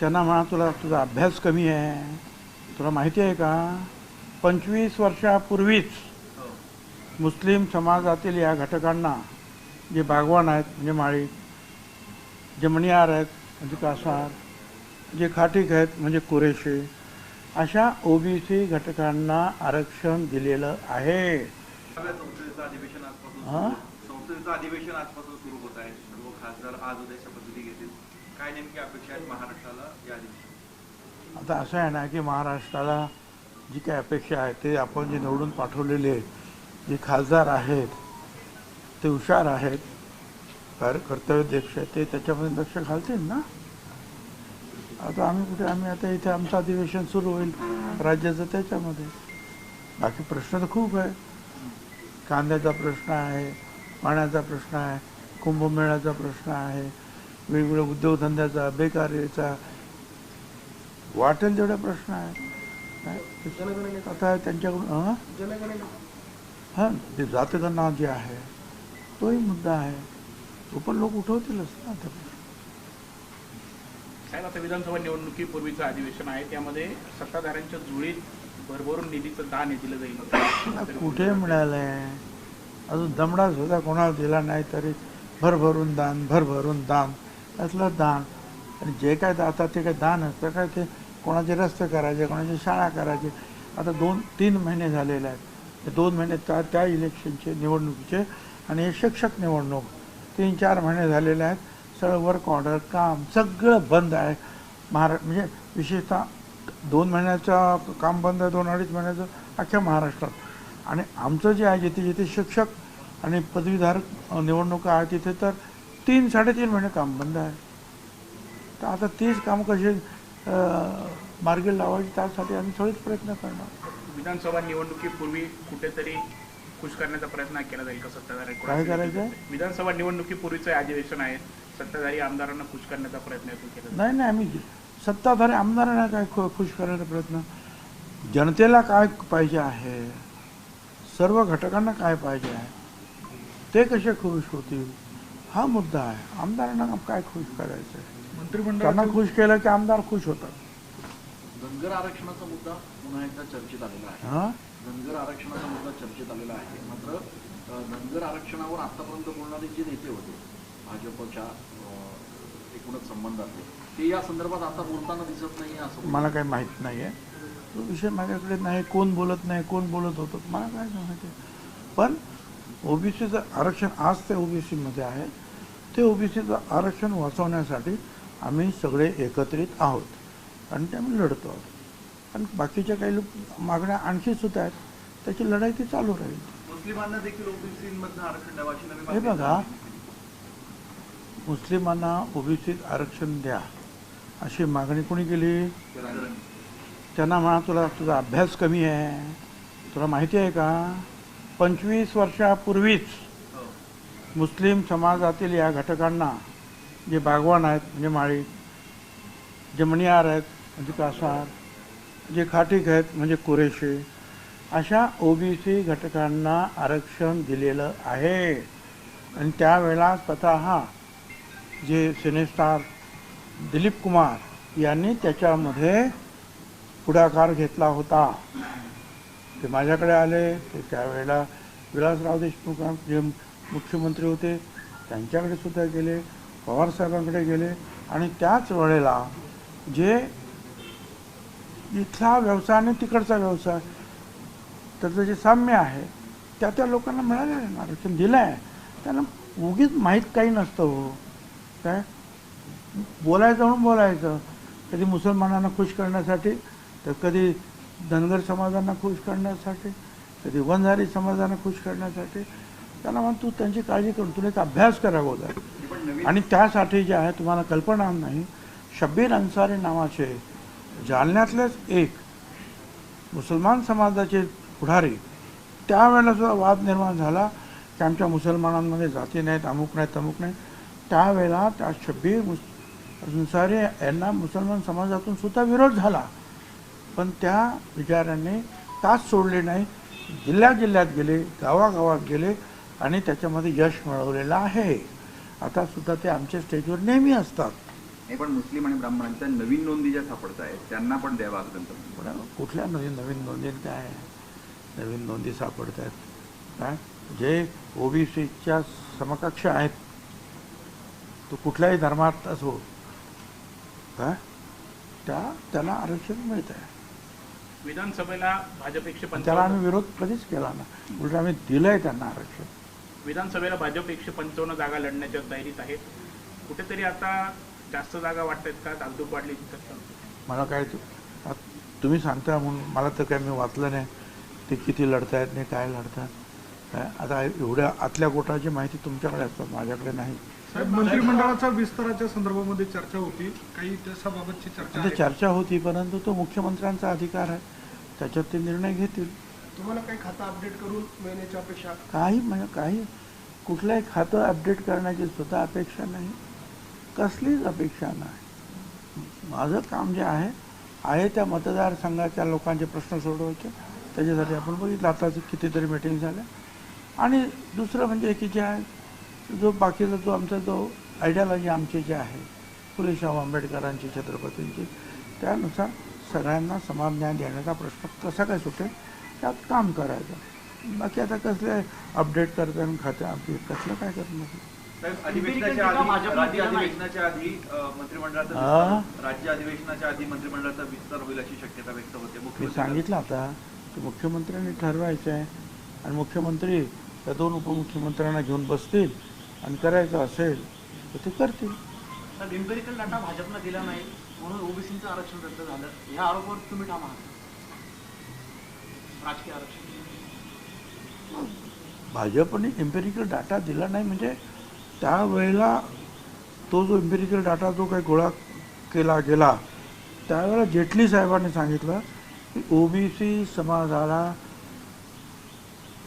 त्यांना म्हणा तुला तुझा अभ्यास कमी आहे. तुला माहिती आहे का? पंचवीस वर्षापूर्वीच मुस्लिम समाजातील या घटकांना जे बागवान आहेत म्हणजे माळी जे मणियार आहेत म्हणजे कासार जे खाटीक आहेत म्हणजे कुरेशी अशा ओबीसी घटकांना आरक्षण दिलेलं आहे. संसदेचं अधिवेशन आजपासून हा? अधिवेशन आजपासून सुरू होत आहे. सर्व खासदार आज उद्या काय नेमकी अपेक्षा आहेत महाराष्ट्राला या दिवशी? आता असं आहे ना की महाराष्ट्राला जी काही अपेक्षा आहे ते आपण जे निवडून पाठवलेले जे खासदार आहेत ते हुशार आहेत कार्य आहेत ते त्याच्यामध्ये लक्ष घालतील ना? आता आम्ही कुठे आम्ही आता इथे आमचं अधिवेशन सुरू होईल राज्याचं त्याच्यामध्ये. बाकी प्रश्न तर खूप आहे. कांद्याचा प्रश्न आहे पाण्याचा प्रश्न आहे कुंभमेळ्याचा प्रश्न आहे वेगवेगळ्या उद्योगधंद्याचा बेकारीचा वाटेल तेवढे प्रश्न आहेत काय? आता त्यांच्याकडून हं? ते जातगणना जे आहे तोही मुद्दा आहे. तो पण लोक उठवतीलच ना ते प्रश्न. साहेब आता विधानसभा निवडणुकीपूर्वीचं अधिवेशन आहे. त्यामध्ये सत्ताधाऱ्यांच्या जुळीत भरभरून निधीचं दान दिलं आता जाईल कुठे मिळालंय? अजून दमडा सुद्धा कोणाला दिला नाही तरी भरभरून दान भरभरून दान. त्यातलं दान. आणि जे काय आता ते काय दान असतं काय ते कोणाचे रस्ते करायचे कोणाची शाळा करायची. आता दोन तीन महिने झालेले आहेत. ते दोन महिने त्या त्या इलेक्शनचे निवडणुकीचे आणि हे शिक्षक निवडणूक. तीन चार महिने झालेले आहेत. सगळं वर्क ऑर्डर काम सगळं बंद आहे. महारा म्हणजे विशेषतः दोन महिन्याचं काम बंद आहे दोन अडीच महिन्याचं अख्ख्या महाराष्ट्रात. आणि आमचं जे आहे जिथे जिथे शिक्षक आणि पदवीधारक निवडणुका आहे तिथे तर तीन साडेतीन महिने काम बंद आहे. तर आता तीच काम कशी मार्गी लावायची त्यासाठी आम्ही थोडेच प्रयत्न करणार. विधानसभा निवडणुकीपूर्वी कुठेतरी खुश करण्याचा प्रयत्न केला जाईल का सत्ताधारी? काय करायचंय? विधानसभा निवडणुकीपूर्वीचं अधिवेशन आहे. सत्ताधारी आमदारांना खुश करण्याचा प्रयत्न यातून केला जाईल? नाही नाही आम्ही सत्ताधारी आमदारांना काय खु- खुश करायचा प्रयत्न? जनतेला काय पाहिजे आहे? सर्व घटकांना काय पाहिजे आहे? ते कसे खुश होतील? हा मुद्दा आहे. आमदारांना काय खुश करायचं आहे त्यांना खुश केलं की आमदार खुश होतात. धनगर आरक्षणाचा मुद्दा पुन्हा एकदा चर्चेत आलेला आहे. हां? धनगर आरक्षणाचा मुद्दा चर्चेत आलेला आहे. मात्र अ, धनगर आरक्षणावर आतापर्यंत बोलणारे जे नेते होते भाजपच्या अ, एकूणच संबंधातले ते या संदर्भात आता बोलताना दिसत नाही असं मला काही माहीत नाही आहे तो विषय माझ्याकडे नाही. कोण बोलत नाही कोण बोलत होतं मला काय माहिती. आहे पण ओबीसीचं आरक्षण आज ते ओबीसीमध्ये आहे. ते ओबीसीचं आरक्षण वाचवण्यासाठी आम्ही सगळे एकत्रित आहोत. आणि ते आम्ही लढतो आहोत. आणि बाकीच्या काही लोक मागण्या आणखी सुद्धा आहेत. त्याची लढाई ती चालू राहील. मुस्लिमांना देखील ओबीसीमधनं आरक्षण द्यावं हे बघा. मुस्लिमांना ओबीसीत आरक्षण द्या. अशी मागणी कोणी केली. त्यांना म्हणा तुला तुझा अभ्यास कमी आहे. तुला माहिती आहे का? पंचवीस वर्षापूर्वीच मुस्लिम समाजातील या घटकांना जे बागवान आहेत म्हणजे माळी जे मणियार आहेत म्हणजे कासार जे खाटीक आहेत म्हणजे कुरेशी अशा ओबीसी घटकांना आरक्षण दिलेलं आहे. आणि त्यावेळेला स्वतः जे सिनेस्टार दिलीप कुमार यांनी त्याच्यामध्ये पुढाकार घेतला होता. ते माझ्याकडे आले ते त्यावेळेला विलासराव देशमुख जे मुख्यमंत्री होते त्यांच्याकडे सुद्धा गेले पवारसाहेबांकडे गेले. आणि त्याच वेळेला जे इथला व्यवसाय आणि तिकडचा व्यवसाय त्याचं जे साम्य आहे त्या त्या लोकांना मिळालेलं ना, आरक्षण दिलं आहे. त्यांना उगीच माहीत काही नसतं हो. काय? बोलायचं म्हणून बोलायचं. कधी मुसलमानांना खुश करण्यासाठी तर कधी धनगर समाजांना खुश करण्यासाठी कधी वंजारी समाजांना खुश करण्यासाठी त्यांना म्हण तू त्यांची काळजी करून तुला एक अभ्यास करा अगोदर आणि त्यासाठी जे आहे तुम्हाला कल्पना नाही शब्बीर अन्सारी नावाचे जालन्यातलेच एक मुसलमान समाजाचे पुढारी त्यावेळेला सुद्धा वाद निर्माण झाला की आमच्या मुसलमानांमध्ये जाती नाहीत अमुक नाहीत तमुक नाही त्यावेळेला त्या शब्बीर मुस अन्सारी यांना मुसलमान समाजातून सुद्धा विरोध झाला. पण त्या विचारांनी तास सोडले नाही. जिल्ह्या जिल्ह्यात गेले गावागावात गेले आणि त्याच्यामध्ये यश मिळवलेलं आहे. आता सुद्धा ते आमच्या स्टेजवर नेहमी असतात. नाही पण मुस्लिम आणि ब्राह्मणांच्या नवीन नोंदी ज्या सापडत आहेत त्यांना पण द्यावा असं कुठल्या नवीन नवीन नोंदीत काय? नवीन नोंदी सापडत आहेत. काय? जे ओबीसीच्या समकक्ष आहेत. तो कुठल्याही धर्मात असो काय त्या त्याला आरक्षण मिळत आहे विधानसभेला भाजप एकशे पण त्याला आम्ही पंचावन्न विरोध कधीच केला ना उलट आम्ही दिलंय त्यांना आरक्षण. विधानसभेला भाजप एकशे पंचावन्न जागा लढण्याच्या तयारीत आहेत. कुठेतरी आता जास्त जागा वाटतायत का? धाकधूक वाढली मला काय तु- आ- तुम्ही सांगता म्हणून मला तर काय मी वाचलं नाही. ते किती लढतायत नाही काय लढतात आता एवढ्या आतल्या गोटाची माहिती तुमच्याकडे असतात माझ्याकडे नाही. साहेब मंत्रिमंडळाच्या विस्ताराच्या संदर्भामध्ये चर्चा होती काही त्याच्याबाबतची चर्चा आहे. चर्चा होती परंतु तो मुख्यमंत्र्यांचा अधिकार आहे. त्याच्यात ते निर्णय घेतील. तुम्हाला काही खातं अपडेट करून मिळण्याची अपेक्षा? काही म्हणजे काही कुठलंही खातं अपडेट करण्याची सुद्धा अपेक्षा नाही. कसलीच अपेक्षा नाही. माझं काम जे आहे आहे त्या मतदारसंघाच्या लोकांचे प्रश्न सोडवायचे. त्याच्यासाठी आपण बघितलं आता कितीतरी मिटिंग झाल्या. आणि दुसरं म्हणजे की जे आहे जो बाकीचा जो आमचा जो आयडियालॉजी आमची जी आहे फुले शाहू आंबेडकरांची छत्रपतींची त्यानुसार सगळ्यांना समान न्याय देण्याचा प्रश्न कसा काय सुटेल त्यात काम करायचं. बाकी आता कसले अपडेट करता आणि खात्या अपडेट कसलं काय अधिवेशनाच्या आधी राज्य अधिवेशनाच्या आधी मंत्रिमंडळाचा हा? विस्तार- राज्य अधिवेशनाच्या आधी मंत्रिमंडळाचा विस्तार होईल अशी शक्यता व्यक्त होते. मी सांगितलं आता की मुख्यमंत्र्यांनी ठरवायचं आहे आणि मुख्यमंत्री त्या दोन उपमुख्यमंत्र्यांना घेऊन बसतील आणि करायचं असेल तर ते करतील. तर एम्पेरिकल डाटा भाजपनं दिला नाही म्हणून ओबीसीचं आरक्षण रद्द झालं. या आरोपावर तुम्ही ठाम आहात. राजकीय आरक्षण. भाजपने एम्पेरिकल डाटा दिला नाही म्हणजे त्यावेळेला तो जो एम्पेरिकल डाटा जो काही गोळा केला गेला त्यावेळेला जेटली साहेबांनी सांगितलं की ओबीसी समाजाला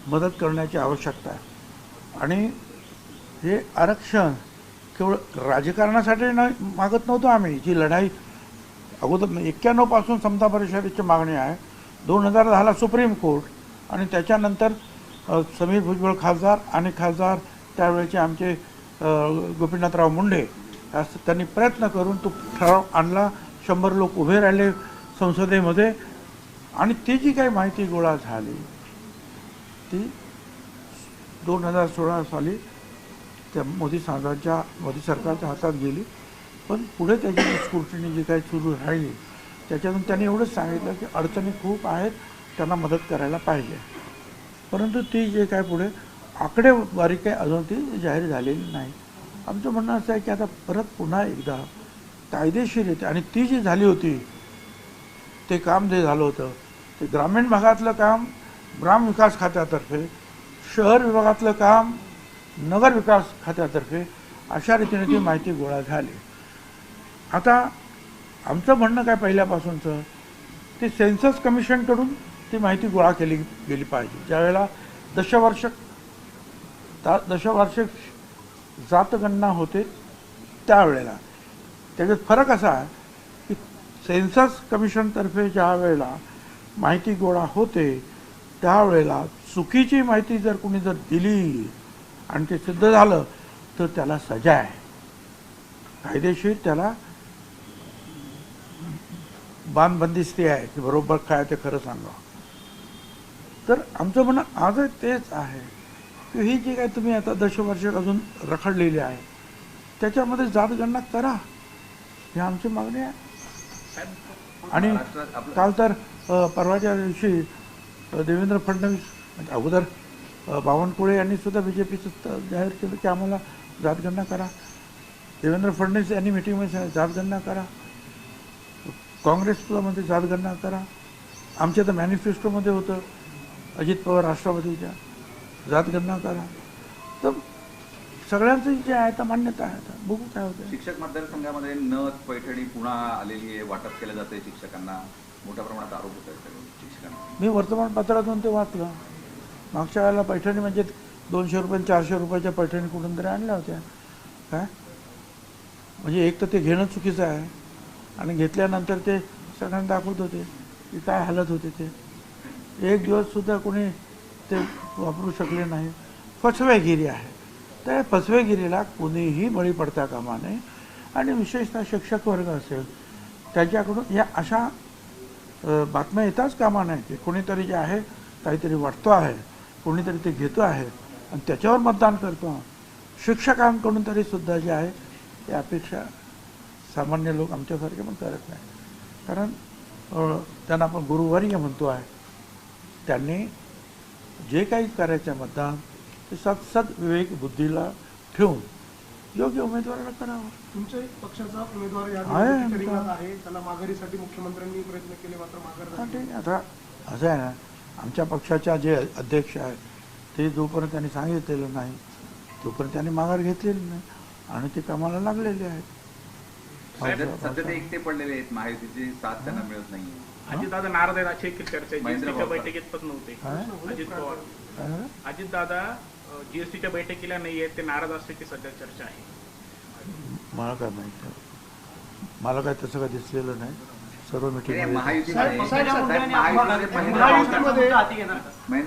मदत करण्याची आवश्यकता आहे. आणि हे आरक्षण केवळ राजकारणासाठी नाही मागत नव्हतो आम्ही. जी लढाई अगोदर एक्क्याण्णवपासून समता परिषदेची मागणी आहे. दोन हजार दहाला सुप्रीम कोर्ट आणि त्याच्यानंतर समीर भुजबळ खासदार आणि खासदार त्यावेळेचे आमचे गोपीनाथराव मुंडे असं त्यांनी प्रयत्न करून तो ठराव आणला. शंभर लोक उभे राहिले संसदेमध्ये आणि ती जी काही माहिती गोळा झाली ती दोन हजार सोळा साली त्या मोदी साहेबांच्या मोदी सरकारच्या हातात गेली. पण पुढे त्याची जी स्क्रुटिनी जी काही सुरू राहिली त्याच्यातून त्यांनी एवढंच सांगितलं की अडचणी खूप आहेत त्यांना मदत करायला पाहिजे. परंतु ती जे काय पुढे आकडेवारी काही अजून ती जाहीर झालेली नाही. आमचं म्हणणं असं आहे की आता परत पुन्हा एकदा कायदेशीर येते आणि ती जी झाली होती ते काम जे झालं होतं ते ग्रामीण भागातलं काम ग्राम विकास खात्यातर्फे शहर विभागातलं काम नगर विकास खात्यातर्फे अशा रीतीने ती माहिती गोळा झाली. आता आमचं म्हणणं काय पहिल्यापासूनचं ते सेन्सस कमिशनकडून ती माहिती गोळा केली गेली पाहिजे. ज्यावेळेला दशवार्षिक ता दशवार्षिक जातगणना होते त्यावेळेला. त्याच्यात फरक असा आहे की सेन्सस कमिशनतर्फे ज्या वेळेला माहिती गोळा होते त्यावेळेला चुकीची माहिती जर कुणी जर दिली आणि ते सिद्ध झालं तर त्याला सजा आहे. कायदेशीर त्याला बांधबंदिस्ती आहे की बरोबर काय ते खरं सांगा तर आमचं म्हणणं आजही तेच आहे की ही जी काय तुम्ही आता दशवर्ष अजून रखडलेली आहे त्याच्यामध्ये जातगणना करा. ही आमची मागणी आहे. आणि काल तर परवाच्या दिवशी देवेंद्र फडणवीस म्हणजे अगोदर बावनकुळे यांनी सुद्धा बी जे पीचं जाहीर केलं की आम्हाला जातगणना करा. देवेंद्र फडणवीस यांनी मिटिंगमध्ये सांगितलं जातगणना करा. काँग्रेस म्हणजे म्हणते जातगणना करा. आमच्या तर मॅनिफेस्टोमध्ये होतं अजित पवार राष्ट्रवादीच्या. जातगणना करा. तर सगळ्यांचं जे आहे तर मान्यता आहे आता. बघू काय होतं शिक्षक मतदारसंघामध्ये नथ पैठणी पुन्हा आलेली आहे वाटप केलं जाते शिक्षकांना. मोठ्या प्रमाणात आरोप होत आहेत मी वर्तमानपत्रातून ते वाचलं. मागच्या वेळेला पैठणी म्हणजे दोनशे रुपये चारशे रुपयाच्या पैठणी कुठून तरी आणल्या होत्या. काय? म्हणजे एक तर ते घेणं चुकीचं आहे आणि घेतल्यानंतर ते सगळ्यांना दाखवत होते की काय हालत होते ते. एक दिवससुद्धा कोणी ते वापरू शकले नाही. फसवेगिरी आहे. त्या फसवेगिरीला कोणीही बळी पडता कामा नये. आणि विशेषतः शिक्षक वर्ग असेल त्याच्याकडून या अशा बातम्या येताच कामा नाही की कोणीतरी जे आहे काहीतरी वाटतो आहे कोणीतरी ते घेतो आहे आणि त्याच्यावर मतदान करतो. शिक्षकांकडून तरी सुद्धा जे आहे ते अपेक्षा सामान्य लोक आमच्यासारखे पण करत नाही कारण त्यांना आपण गुरुवर्य म्हणतो आहे. त्यांनी जे काही करायचं आहे मतदान ते सत्सद विवेक बुद्धीला ठेवून योग्य उमेदवाराला करावं तुमच्या पक्षाचा उमेदवार या आहे आमचा. रिंगणात आहे त्याला माघारीसाठी मुख्यमंत्र्यांनी प्रयत्न केले मात्र माघार हा. ठीक आहे. आता असं आहे ना आमच्या पक्षाच्या जे अध्यक्ष आहेत ते जोपर्यंत त्यांनी सांगितलेलं नाही तोपर्यंत त्यांनी माघार घेतलेली नाही आणि ते कामाला लागलेले आहेत सध्या ते एकटे पडलेले आहेत महायुतीची साथ त्यांना मिळत नाहीये अजितदादा नाराज आहेत अशी एक चर्चा आहे महेंद्र जीएसटीच्या भाऊ. बैठकीत पण नव्हते काय? अजित पवार काय? अजितदादा जीएसटीच्या बैठकीला नाही आहेत ते नाराज असल्याची सध्या चर्चा आहे. मला काय माहिती मला काय तसं काय दिसलेलं नाही. सर्व नाही, मिटिंग महेंद्र महायुतीमध्ये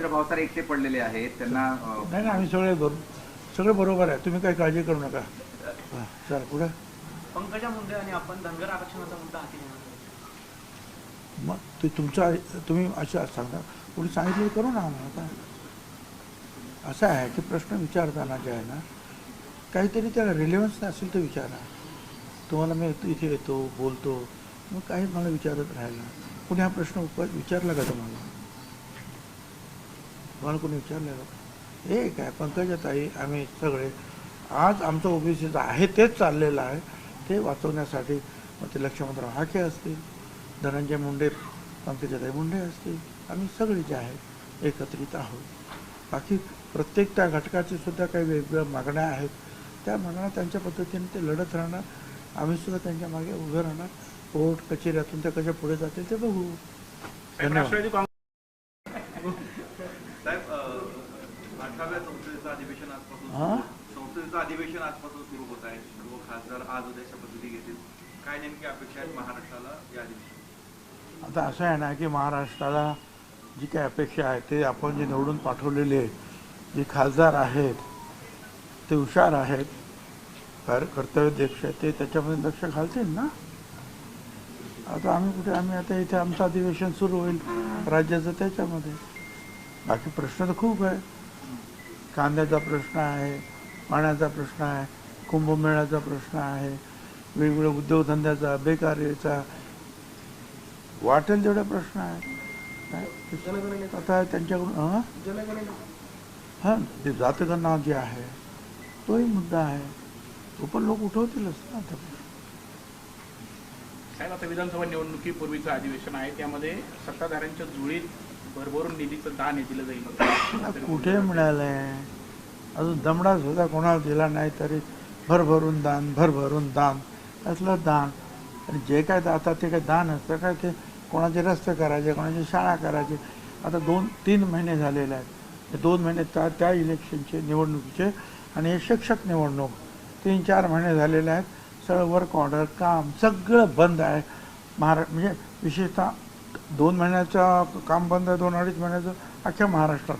भावसार- एकटे पडलेले आहेत त्यांना नाही नाही आम्ही सगळे बरोबर सगळे बरोबर आहे. तुम्ही काही काळजी करू नका. हा, चला पुढे. पंकजा मुंडे आणि आपण धनगर आरक्षणाचा मुद्दा हाती घेणार मग ते तुमचा तुम्ही असं सांगा. कोणी सांगितलं करू ना आम्हाला. काय असा आहे की प्रश्न विचारताना जे आहे ना काहीतरी त्याला रिलेव्हन्स असेल तर विचारा. तुम्हाला मी इथे येतो बोलतो मग काही मला विचारत राहिला कोणी हा प्रश्न उप विचारला का तुम्हाला? तुम्हाला कोणी विचारलं का? हे काय पंकजा ताई आम्ही सगळे आज आमचं ओबीसीचं आहे तेच चाललेलं आहे ते वाचवण्यासाठी मग ते लक्ष्मणराव हाके असतील धनंजय मुंडे पंकजाताई मुंडे असतील आम्ही सगळे जे आहेत एकत्रित आहोत. बाकी प्रत्येक त्या घटकाचे सुद्धा काही वेगवेगळ्या मागण्या आहेत. त्या मागण्या त्यांच्या पद्धतीने ते लढत राहणार आम्ही सुद्धा त्यांच्या मागे उभे राहणार कोर्ट कचेऱ्यातून त्या कशा पुढे जातील ते बघू. धन्यवाद. राष्ट्रवादी काँग्रेस साहेब अं, अठराव्या संसदेचं अधिवेशन आजपासून हा? सुरू- संसदेचं अधिवेशन आजपासून सुरू होत आहे. सर्व खासदार आज उद्या शपथविधी घेतील. काय नेमकी अपेक्षा आहेत महाराष्ट्राला या अधिवेशनात? आता असं आहे ना की महाराष्ट्राला जी काही अपेक्षा आहे ते आपण जे निवडून पाठवलेले जे खासदार आहेत ते हुशार आहेत. कर कर्तव्यदक्ष आहेत ते त्याच्यामध्ये लक्ष घालतील ना? आता आम्ही कुठे आम्ही आता इथे आमचं अधिवेशन सुरू होईल राज्याचं त्याच्यामध्ये. बाकी प्रश्न तर खूप आहे. कांद्याचा प्रश्न आहे पाण्याचा प्रश्न आहे कुंभमेळ्याचा प्रश्न आहे वेगवेगळ्या उद्योगधंद्याचा बेकारीचा. वाटेल तेवढे प्रश्न आहेत? आता त्यांच्याकडून हं? ते जातगणना जे आहे तोही मुद्दा आहे. तो पण लोक उठवतीलच ना आता. साहेब आता विधानसभा निवडणुकीपूर्वीचं अधिवेशन आहे त्यामध्ये सत्ताधाऱ्यांच्या जुळीत भरभरून निधीचं दान हे दिलं जाईल. कुठे मिळालंय? अजून दमडा सुद्धा कोणाला दिला नाही तरी भरभरून दान भरभरून दान. असलं दान? आणि जे काय आता ते काय दान असतं काय ते कोणाचे रस्ते करायचे कोणाची शाळा करायची? आता दोन तीन महिने झालेले आहेत. दोन महिने त्या त्या इलेक्शनचे निवडणुकीचे आणि हे शिक्षक निवडणूक तीन चार महिने झालेले आहेत. सगळं वर्क ऑर्डर काम सगळं बंद आहे. महारा म्हणजे विशेषतः दोन महिन्याचं काम बंद आहे दोन अडीच महिन्याचं अख्ख्या महाराष्ट्रात.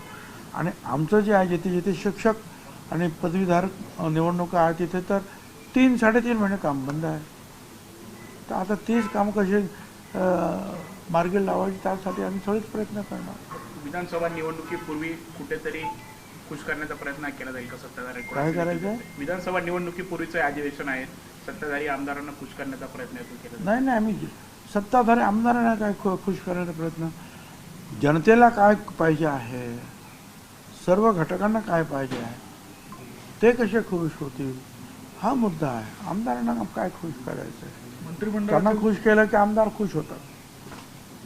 आणि आमचं जे आहे जिथे जिथे शिक्षक आणि पदवीधारक निवडणुका आहे तिथे तर तीन साडेतीन महिने काम बंद आहे. तर आता तीच काम कशी मार्गी लावायची त्यासाठी आम्ही सगळेच प्रयत्न करणार. विधानसभा निवडणुकीपूर्वी कुठेतरी खुश करण्याचा प्रयत्न केला जाईल का सत्ताधारी? काय करायचंय? विधानसभा निवडणुकीपूर्वीचं हे अधिवेशन आहे. सत्ताधारी आमदारांना खुश करण्याचा प्रयत्न यातून केला जाईल. नाही नाही आम्ही सत्ताधारी आमदारांना काय खु- खुश करण्याचा प्रयत्न? जनतेला काय पाहिजे आहे? सर्व घटकांना काय पाहिजे आहे? ते कसे खुश होतील? हा मुद्दा आहे. आमदारांना काय खुश करायचं आहे त्यांना मंत्रिमंडळाच्या खुश केलं की आमदार खुश होतात.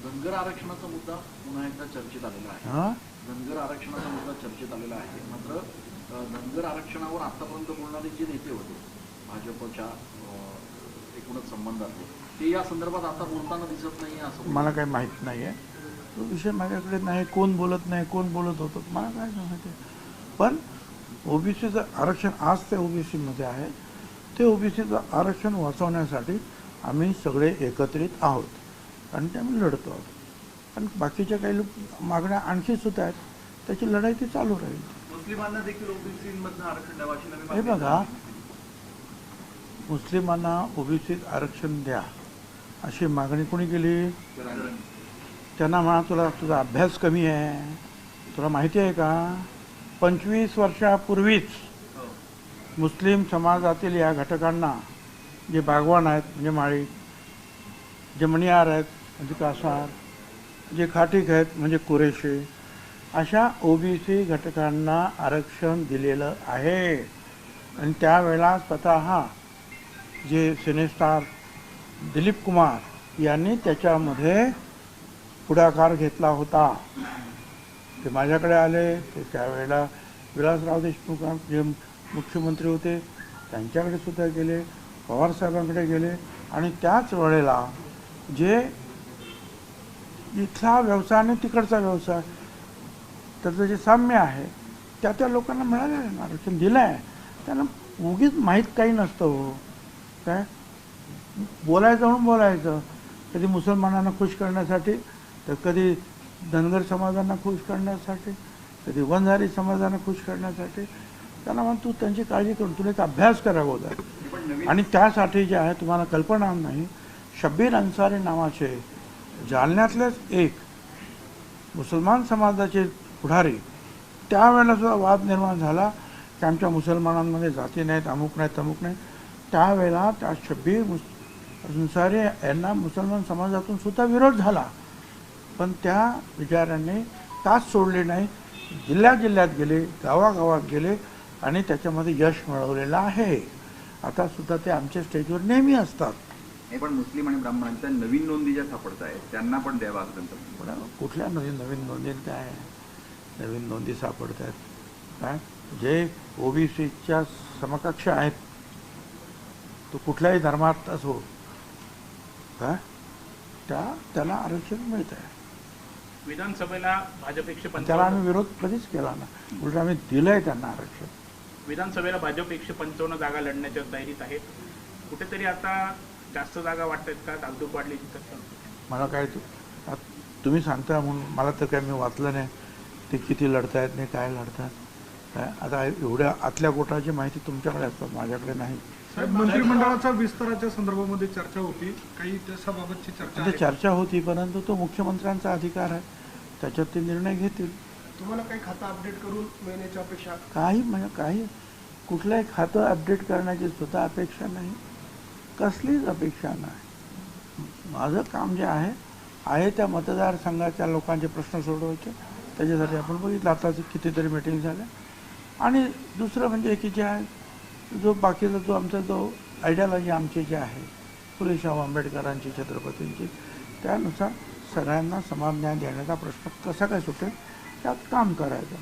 धनगर आरक्षणाचा मुद्दा पुन्हा एकदा चर्चेत आलेला आहे. हां? धनगर आरक्षणाचा मुद्दा चर्चेत आलेला आहे. मात्र धनगर आरक्षणावर आतापर्यंत बोलणारे जे नेते होते भाजपच्या एकूणच संबंधातले ते या संदर्भात आता बोलताना दिसत नाही असं मला काही माहीत नाही आहे तो विषय माझ्याकडे नाही कोण बोलत नाही कोण बोलत होतं मला काय माहिती. पण ओबीसीचं आरक्षण आज ते ओबीसीमध्ये आहे. ते ओबीसीचं आरक्षण वाचवण्यासाठी आम्ही सगळे एकत्रित आहोत. आणि ते आम्ही लढतो आहोत आणि बाकीच्या काही लोक मागण्या आणखी सुद्धा आहेत त्याची लढाई ती चालू राहील. मुस्लिमांना देखील ओबीसीमधनं आरक्षण द्यावं अशी नवी हे मागणी बघा मुस्लिमांना ओबीसीत आरक्षण द्या अशी मागणी कोणी केली? त्यांना म्हणा तुला तुझा अभ्यास कमी आहे तुला माहिती आहे का? पंचवीस वर्षापूर्वीच मुस्लिम समाजातील या घटकांना जे बागवान आहेत म्हणजे माळी जे मणियार आहेत म्हणजे कासार जे खाटीक आहेत म्हणजे कुरेशी अशा ओबीसी घटकांना आरक्षण दिलेलं आहे. आणि त्यावेळेला स्वतः जे सिनेस्टार दिलीप कुमार यांनी त्याच्यामध्ये पुढाकार घेतला होता. ते माझ्याकडे आले ते त्यावेळेला विलासराव देशमुख जे मुख्यमंत्री होते त्यांच्याकडे सुद्धा गेले पवारसाहेबांकडे गेले. आणि त्याच वेळेला जे इथला व्यवसाय आणि तिकडचा व्यवसाय त्याचं जे साम्य आहे त्या त्या लोकांना मिळालेलं ना, आरक्षण दिलं आहे त्यांना उगीच माहीत काही नसतं हो. काय? बोलायचं म्हणून बोलायचं. कधी मुसलमानांना खुश करण्यासाठी तर कधी धनगर समाजांना खुश करण्यासाठी कधी वंजारी समाजांना खुश करण्यासाठी. त्यांना म्हणून तू त्यांची काळजी करून तुला एक अभ्यास करावा होता आणि त्यासाठी जे आहे तुम्हाला कल्पना नाही. शब्बीर अन्सारी नावाचे जालन्यातलेच एक मुसलमान समाजाचे पुढारी त्यावेळेला सुद्धा वाद निर्माण झाला. की आमच्या मुसलमानांमध्ये जाती नाहीत अमुक नाहीत तमुक नाही त्यावेळेला त्या शब्बीर मुस अन्सारी यांना मुसलमान समाजातून सुद्धा विरोध झाला. पण त्या विचारांनी तास सोडले नाही. जिल्ह्या जिल्ह्यात गेले गावागावात गेले आणि त्याच्यामध्ये यश मिळवलेलं आहे. आता सुद्धा ते आमच्या स्टेजवर नेहमी असतात. हे पण मुस्लिम आणि ब्राह्मणांच्या नवीन नोंदी ज्या सापडत आहेत त्यांना पण द्यावा असं त्यांचं कुठल्या नवीन नवीन नोंदीत काय? आहे? नवीन नोंदी सापडत आहेत काय? जे ओबीसीच्या समकक्ष आहेत. तो कुठल्याही धर्मात असो काय त्या त्याला आरक्षण मिळत आहे विधानसभेला भाजप एकशे पण त्याला आम्ही विरोध कधीच केला ना उलट आम्ही दिलंय त्यांना आरक्षण. विधानसभेला भाजप एकशे पंचावन्न जागा लढण्याच्या तयारीत आहेत. कुठेतरी आता जास्त जागा वाटत का? धाकधूक वाढली तिथं मला काय तु- आत- तुम्ही सांगता म्हणून मला तर काय मी वाचलं नाही. ते किती लढतायत नाही काय लढतात काय आता एवढ्या आतल्या गोटाची माहिती तुमच्याकडे असतात माझ्याकडे नाही. साहेब मंत्रिमंडळाच्या विस्ताराच्या संदर्भामध्ये चर्चा होती. काही त्याच्याबाबतची चर्चा आता आहे. चर्चा होती परंतु तो मुख्यमंत्र्यांचा अधिकार आहे. त्याच्यात ते निर्णय घेतील. तुम्हाला काही खातं अपडेट करून मिळण्याची अपेक्षा? काही म्हणजे काही. कुठलंही खातं अपडेट करण्याची सुद्धा अपेक्षा नाही. कसलीच अपेक्षा नाही. माझं काम जे आहे आहे त्या मतदारसंघाच्या लोकांचे प्रश्न सोडवायचे. त्याच्यासाठी आपण बघितलं आता कितीतरी मिटिंग झाल्या. आणि दुसरं म्हणजे की जे आहे जो बाकीचा जो आमचा जो आयडियालॉजी आमची जी आहे फुले शाहू आंबेडकरांची छत्रपतींची त्यानुसार सगळ्यांना समान न्याय देण्याचा प्रश्न कसा काय सुटेल त्यात काम करायचं.